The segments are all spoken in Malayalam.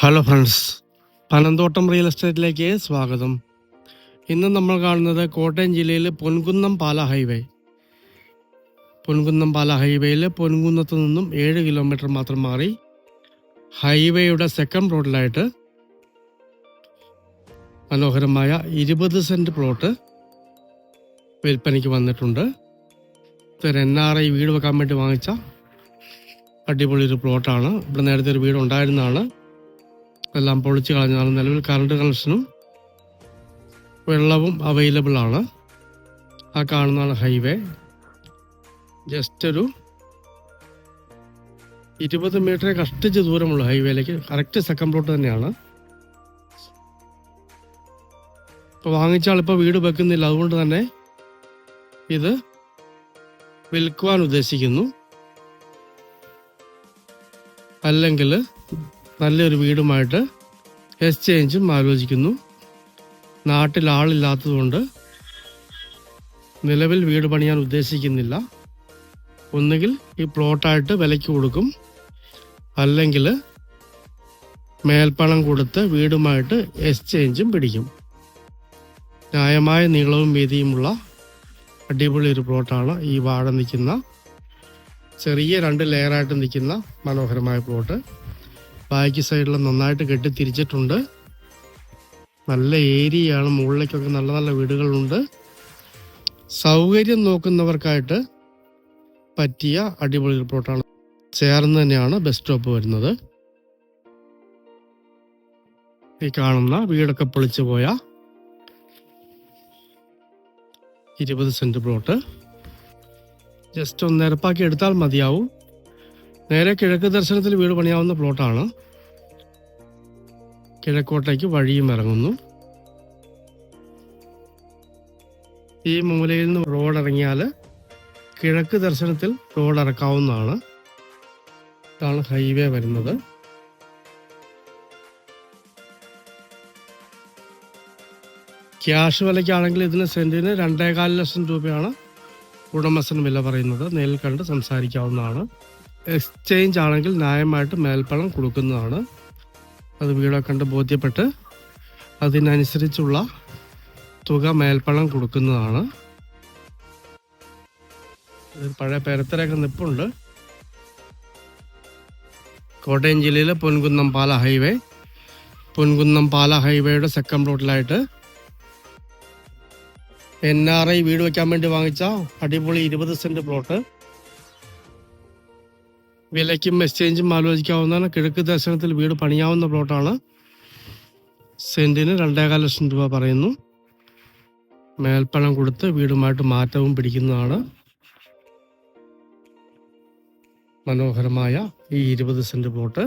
ഹലോ ഫ്രണ്ട്സ് പനന്തോട്ടം റിയൽ എസ്റ്റേറ്റിലേക്ക് സ്വാഗതം. ഇന്ന് നമ്മൾ കാണുന്നത് കോട്ടയം ജില്ലയിൽ പൊൻകുന്നം പാല ഹൈവേ. പൊൻകുന്നം പാല ഹൈവേയിൽ പൊൻകുന്നത്ത് നിന്നും ഏഴ് കിലോമീറ്റർ മാത്രം മാറി ഹൈവേയുടെ സെക്കൻഡ് റോഡിലായിട്ട് മനോഹരമായ ഇരുപത് സെന്റ് പ്ലോട്ട് വിൽപ്പനയ്ക്ക് വന്നിട്ടുണ്ട്. ഇതൊരു എൻ ആർ ഐ വീട് വെക്കാൻ വേണ്ടി വാങ്ങിച്ച അടിപൊളി ഒരു പ്ലോട്ടാണ്. ഇവിടെ നേരത്തെ ഒരു വീട് ഉണ്ടായിരുന്നതാണ് എല്ലാം പൊളിച്ച് കളഞ്ഞാണ് നിലവിൽ കറണ്ട് കണക്ഷനും വെള്ളവും അവൈലബിൾ ആണ്. ആ കാണുന്നതാണ് ഹൈവേ ജസ്റ്റ് ഒരു ഇരുപത് മീറ്റർ കഷ്ടിച്ച് ദൂരമുള്ള ഹൈവേയിലേക്ക് കറക്റ്റ് സെക്കൻഡ് പ്ലോട്ട് തന്നെയാണ്. ഇപ്പോൾ വാങ്ങിച്ചാൽ ആളിപ്പോൾ വീട് വെക്കുന്നില്ല. അതുകൊണ്ട് തന്നെ ഇത് വിൽക്കുവാൻ ഉദ്ദേശിക്കുന്നു. അല്ലെങ്കിൽ നല്ലൊരു വീടുമായിട്ട് എക്സ്ചേഞ്ചും ആലോചിക്കുന്നു. നാട്ടിൽ ആളില്ലാത്തതുകൊണ്ട് നിലവിൽ വീട് പണിയാൻ ഉദ്ദേശിക്കുന്നില്ല. ഒന്നുകിൽ ഈ പ്ലോട്ടായിട്ട് വിലയ്ക്ക് കൊടുക്കും. അല്ലെങ്കിൽ മേൽപ്പണം കൊടുത്ത് വീടുമായിട്ട് എക്സ്ചേഞ്ചും പിടിക്കും. ന്യായമായ നീളവും വീതിയുമുള്ള അടിപൊളി ഒരു പ്ലോട്ടാണ് ഈ വാഴ നിൽക്കുന്ന. ചെറിയ രണ്ട് ലെയറായിട്ട് നിൽക്കുന്ന മനോഹരമായ പ്ലോട്ട്. ബാക്ക് സൈഡിൽ നന്നായിട്ട് കെട്ടി തിരിച്ചിട്ടുണ്ട് നല്ല ഏരിയയാണ്. മുകളിലേക്കൊക്കെ നല്ല നല്ല വീടുകളുണ്ട്. സൗകര്യം നോക്കുന്നവർക്കായിട്ട് പറ്റിയ അടിപൊളി റിപ്പോർട്ടാണ് ചേർന്ന് തന്നെയാണ് ബസ് സ്റ്റോപ്പ് വരുന്നത്. ഈ കാണുന്ന വീടൊക്കെ പൊളിച്ചു പോയ ഇരുപത് സെന്റ് പ്ലോട്ട്. ജസ്റ്റ് ഒന്ന് നിരപ്പാക്കി എടുത്താൽ മതിയാവും. നേരെ കിഴക്ക് ദർശനത്തിൽ വീട് പണിയാവുന്ന പ്ലോട്ടാണ്. കിഴക്കോട്ടേക്ക് വഴിയും ഇറങ്ങുന്നു. ഈ മൂലയിൽ നിന്ന് റോഡ് ഇറങ്ങിയാൽ കിഴക്ക് ദർശനത്തിൽ റോഡ് ഇറക്കാവുന്നതാണ്. ഇതാണ് ഹൈവേ വരുന്നത്. ക്യാഷ് വിലയ്ക്കാണെങ്കിൽ ഇതിന് സെന്റിന് രണ്ടേകാൽ ലക്ഷം രൂപയാണ് ഉടമസ്ഥൻ വില പറയുന്നത്. നേരിൽ കണ്ട് സംസാരിക്കാവുന്നതാണ്. എക്സ്ചേഞ്ച് ആണെങ്കിൽ ന്യായമായിട്ട് മേൽപ്പണം കൊടുക്കുന്നതാണ്. അത് വീടൊക്കെ കണ്ട് ബോധ്യപ്പെട്ട് അതിനനുസരിച്ചുള്ള തുക മേൽപ്പണം കൊടുക്കുന്നതാണ്. പഴയ പേരത്തരൊക്കെ നിപ്പുണ്ട്. കോട്ടയം ജില്ലയിലെ പൊൻകുന്നം പാല ഹൈവേ. പൊൻകുന്നം പാല ഹൈവേയുടെ സെക്കൻഡ് റോഡിലായിട്ട് എൻ ആർ ഐ വീട് വെക്കാൻ വേണ്ടി വാങ്ങിച്ച അടിപൊളി ഇരുപത് സെന്റ് പ്ലോട്ട് വിലയ്ക്കും എക്സ്ചേഞ്ചും ആലോചിക്കാവുന്നതാണ്. കിഴക്ക് ദർശനത്തിൽ വീട് പണിയാവുന്ന പ്ലോട്ടാണ് സെന്റിന് രണ്ടേകാൽ ലക്ഷം രൂപ പറയുന്നു. മേൽപ്പണം കൊടുത്ത് വീടുമായിട്ട് മാറ്റവും പിടിക്കുന്നതാണ് മനോഹരമായ ഈ ഇരുപത് സെന്റ് പ്ലോട്ട്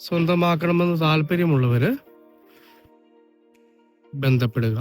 സ്വന്തമാക്കണമെന്ന് താല്പര്യമുള്ളവര് ബന്ധപ്പെടുക.